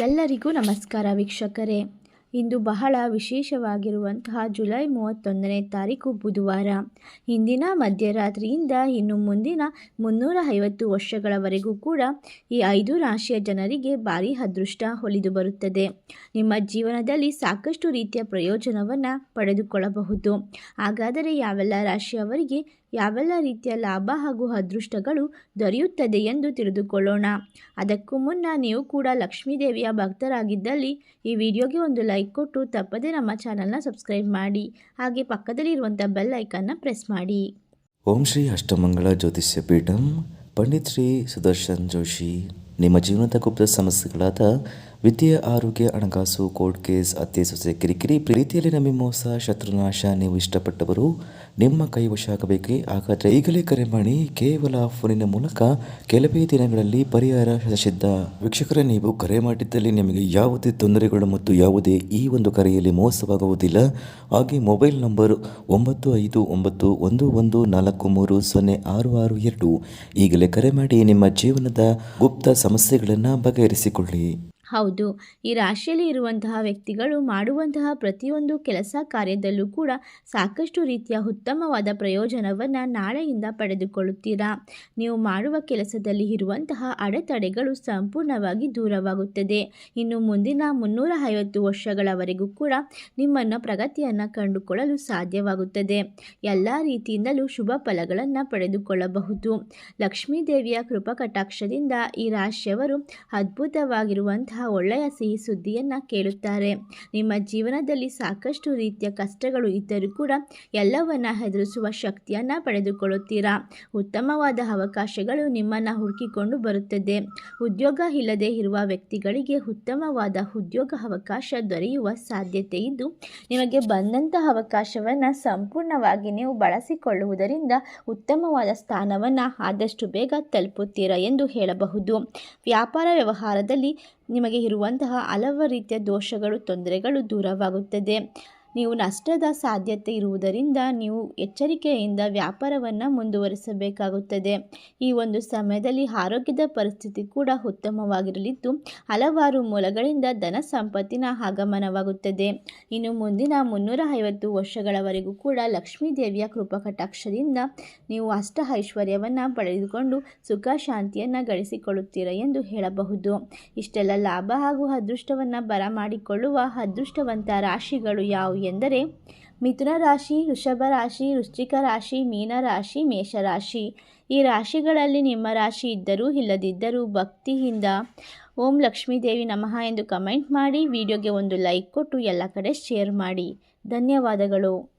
ಎಲ್ಲರಿಗೂ ನಮಸ್ಕಾರ ವೀಕ್ಷಕರೇ. ಇಂದು ಬಹಳ ವಿಶೇಷವಾಗಿರುವಂತಹ ಜುಲೈ ಮೂವತ್ತೊಂದನೇ ತಾರೀಕು ಬುಧವಾರ. ಇಂದಿನ ಮಧ್ಯರಾತ್ರಿಯಿಂದ ಇನ್ನು ಮುಂದಿನ ಮುನ್ನೂರ ಐವತ್ತು ವರ್ಷಗಳವರೆಗೂ ಕೂಡ ಈ ಐದು ರಾಶಿಯ ಜನರಿಗೆ ಭಾರಿ ಅದೃಷ್ಟ ಹೊಲಿದು ಬರುತ್ತದೆ. ನಿಮ್ಮ ಜೀವನದಲ್ಲಿ ಸಾಕಷ್ಟು ರೀತಿಯ ಪ್ರಯೋಜನವನ್ನು ಪಡೆದುಕೊಳ್ಳಬಹುದು. ಹಾಗಾದರೆ ಯಾವೆಲ್ಲ ರಾಶಿಯವರಿಗೆ ಯಾವೆಲ್ಲ ರೀತಿಯ ಲಾಭ ಹಾಗೂ ಅದೃಷ್ಟಗಳು ದೊರೆಯುತ್ತದೆ ಎಂದು ತಿಳಿದುಕೊಳ್ಳೋಣ. ಅದಕ್ಕೂ ಮುನ್ನ ನೀವು ಕೂಡ ಲಕ್ಷ್ಮೀದೇವಿಯ ಭಕ್ತರಾಗಿದ್ದಲ್ಲಿ ಈ ವಿಡಿಯೋಗೆ ಒಂದು ಲೈಕ್ ಕೊಟ್ಟು ತಪ್ಪದೇ ನಮ್ಮ ಚಾನಲ್ನ ಸಬ್ಸ್ಕ್ರೈಬ್ ಮಾಡಿ. ಹಾಗೆ ಪಕ್ಕದಲ್ಲಿರುವಂಥ ಬೆಲ್ ಐಕನ್ನ ಪ್ರೆಸ್ ಮಾಡಿ. ಓಂ ಶ್ರೀ ಅಷ್ಟಮಂಗಳ ಜ್ಯೋತಿಷ್ಯ ಪೀಠಂ, ಪಂಡಿತ್ ಶ್ರೀ ಸುದರ್ಶನ್ ಜೋಶಿ, ನಿಮ್ಮ ಜೀವನದ ಗುಪ್ತ ಸಮಸ್ಯೆಗಳಾದ ವಿದ್ಯೆ, ಆರೋಗ್ಯ, ಹಣಕಾಸು, ಕೋರ್ಟ್ ಕೇಸ್ ಅತ್ತೆ ಸೊಸೆ ಕಿರಿಕಿರಿ, ಪ್ರೀತಿಯಲ್ಲಿ ನಮಗೆ ಮೋಸ ಶತ್ರುನಾಶ, ನೀವು ಇಷ್ಟಪಟ್ಟವರು ನಿಮ್ಮ ಕೈವಶ ಆಗಬೇಕೆ ಹಾಗಾದರೆ ಈಗಲೇ ಕರೆ ಮಾಡಿ, ಕೇವಲ ಫೋನಿನ ಮೂಲಕ ಕೆಲವೇ ದಿನಗಳಲ್ಲಿ ಪರಿಹಾರ ಸಿದ್ಧ ವೀಕ್ಷಕರೇ, ನೀವು ಕರೆ ಮಾಡಿದ್ದಲ್ಲಿ ನಿಮಗೆ ಯಾವುದೇ ತೊಂದರೆಗಳು ಮತ್ತು ಯಾವುದೇ ಈ ಒಂದು ಕರೆಯಲ್ಲಿ ಮೋಸವಾಗುವುದಿಲ್ಲ. ಹಾಗೆ ಮೊಬೈಲ್ ನಂಬರ್ ಒಂಬತ್ತು ಐದು ಒಂಬತ್ತು ಒಂದು ಒಂದು ನಾಲ್ಕು ಮೂರು ಸೊನ್ನೆ ಆರು ಆರು ಎರಡು ಈಗಲೇ ಕರೆ ಮಾಡಿ ನಿಮ್ಮ ಜೀವನದ ಗುಪ್ತ ಸಮಸ್ಯೆಗಳನ್ನು ಬಗೆಹರಿಸಿಕೊಳ್ಳಿ. ಹೌದು, ಈ ರಾಶಿಯಲ್ಲಿ ಇರುವಂತಹ ವ್ಯಕ್ತಿಗಳು ಮಾಡುವಂತಹ ಪ್ರತಿಯೊಂದು ಕೆಲಸ ಕಾರ್ಯದಲ್ಲೂ ಕೂಡ ಸಾಕಷ್ಟು ರೀತಿಯ ಉತ್ತಮವಾದ ಪ್ರಯೋಜನವನ್ನು ನಾಳೆಯಿಂದ ಪಡೆದುಕೊಳ್ಳುತ್ತೀರಾ? ನೀವು ಮಾಡುವ ಕೆಲಸದಲ್ಲಿ ಇರುವಂತಹ ಅಡೆತಡೆಗಳು ಸಂಪೂರ್ಣವಾಗಿ ದೂರವಾಗುತ್ತದೆ. ಇನ್ನು ಮುಂದಿನ ಮುನ್ನೂರ ಐವತ್ತು ವರ್ಷಗಳವರೆಗೂ ಕೂಡ ನಿಮ್ಮನ್ನು ಪ್ರಗತಿಯನ್ನು ಕಂಡುಕೊಳ್ಳಲು ಸಾಧ್ಯವಾಗುತ್ತದೆ. ಎಲ್ಲ ರೀತಿಯಿಂದಲೂ ಶುಭ ಫಲಗಳನ್ನು ಪಡೆದುಕೊಳ್ಳಬಹುದು. ಲಕ್ಷ್ಮೀದೇವಿಯ ಕೃಪಕಟಾಕ್ಷದಿಂದ ಕೃಪಾ ಈ ರಾಶಿಯವರು ಅದ್ಭುತವಾಗಿರುವಂತಹ ಒಳ್ಳೆಯ ಸಿಹಿ ಸುದ್ದಿಯನ್ನು ಕೇಳುತ್ತಾರೆ. ನಿಮ್ಮ ಜೀವನದಲ್ಲಿ ಸಾಕಷ್ಟು ರೀತಿಯ ಕಷ್ಟಗಳು ಇದ್ದರೂ ಕೂಡ ಎಲ್ಲವನ್ನ ಹೆದರಿಸುವ ಶಕ್ತಿಯನ್ನು ಪಡೆದುಕೊಳ್ಳುತ್ತೀರಾ? ಉತ್ತಮವಾದ ಅವಕಾಶಗಳು ನಿಮ್ಮನ್ನು ಹುಡುಕಿಕೊಂಡು ಬರುತ್ತದೆ. ಉದ್ಯೋಗ ಇಲ್ಲದೆ ಇರುವ ವ್ಯಕ್ತಿಗಳಿಗೆ ಉತ್ತಮವಾದ ಉದ್ಯೋಗ ಅವಕಾಶ ದೊರೆಯುವ ಸಾಧ್ಯತೆ ಇದ್ದು, ನಿಮಗೆ ಬಂದಂತಹ ಅವಕಾಶವನ್ನು ಸಂಪೂರ್ಣವಾಗಿ ನೀವು ಬಳಸಿಕೊಳ್ಳುವುದರಿಂದ ಉತ್ತಮವಾದ ಸ್ಥಾನವನ್ನು ಆದಷ್ಟು ಬೇಗ ತಲುಪುತ್ತೀರಾ ಎಂದು ಹೇಳಬಹುದು. ವ್ಯಾಪಾರ ವ್ಯವಹಾರದಲ್ಲಿ ನಿಮಗೆ ಇರುವಂತಹ ಹಲವು ರೀತಿಯ ದೋಷಗಳು ತೊಂದರೆಗಳು ದೂರವಾಗುತ್ತದೆ. ನೀವು ನಷ್ಟದ ಸಾಧ್ಯತೆ ಇರುವುದರಿಂದ ನೀವು ಎಚ್ಚರಿಕೆಯಿಂದ ವ್ಯಾಪಾರವನ್ನು ಮುಂದುವರಿಸಬೇಕಾಗುತ್ತದೆ. ಈ ಒಂದು ಸಮಯದಲ್ಲಿ ಆರೋಗ್ಯದ ಪರಿಸ್ಥಿತಿ ಕೂಡ ಉತ್ತಮವಾಗಿರಲಿದ್ದು, ಹಲವಾರು ಮೂಲಗಳಿಂದ ಧನ ಸಂಪತ್ತಿನ ಆಗಮನವಾಗುತ್ತದೆ. ಇನ್ನು ಮುಂದಿನ ಮುನ್ನೂರ ಐವತ್ತು ವರ್ಷಗಳವರೆಗೂ ಕೂಡ ಲಕ್ಷ್ಮೀ ದೇವಿಯ ಕೃಪಕಟಾಕ್ಷದಿಂದ ನೀವು ಅಷ್ಟ ಐಶ್ವರ್ಯವನ್ನು ಪಡೆದುಕೊಂಡು ಸುಖ ಶಾಂತಿಯನ್ನು ಗಳಿಸಿಕೊಳ್ಳುತ್ತೀರ ಎಂದು ಹೇಳಬಹುದು. ಇಷ್ಟೆಲ್ಲ ಲಾಭ ಹಾಗೂ ಅದೃಷ್ಟವನ್ನು ಬರಮಾಡಿಕೊಳ್ಳುವ ಅದೃಷ್ಟವಂತ ರಾಶಿಗಳು ಯಾವುವು ಎಂದರೆ ಮಿಥುನ ರಾಶಿ, ವೃಷಭ ರಾಶಿ, ವೃಶ್ಚಿಕ ರಾಶಿ, ಮೀನ ರಾಶಿ ಮೇಷರಾಶಿ ಈ ರಾಶಿಗಳಲ್ಲಿ ನಿಮ್ಮ ರಾಶಿ ಇದ್ದರೂ ಇಲ್ಲದಿದ್ದರೂ ಭಕ್ತಿಯಿಂದ ಓಂ ಲಕ್ಷ್ಮೀದೇವಿ ನಮಃ ಎಂದು ಕಮೆಂಟ್ ಮಾಡಿ, ವಿಡಿಯೋಗೆ ಒಂದು ಲೈಕ್ ಕೊಟ್ಟು ಎಲ್ಲ ಕಡೆ ಶೇರ್ ಮಾಡಿ. ಧನ್ಯವಾದಗಳು.